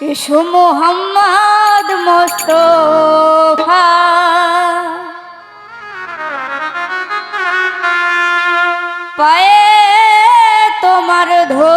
ইশু মোহাম্মদ মোস্তফা। পায়ে তোমার ধো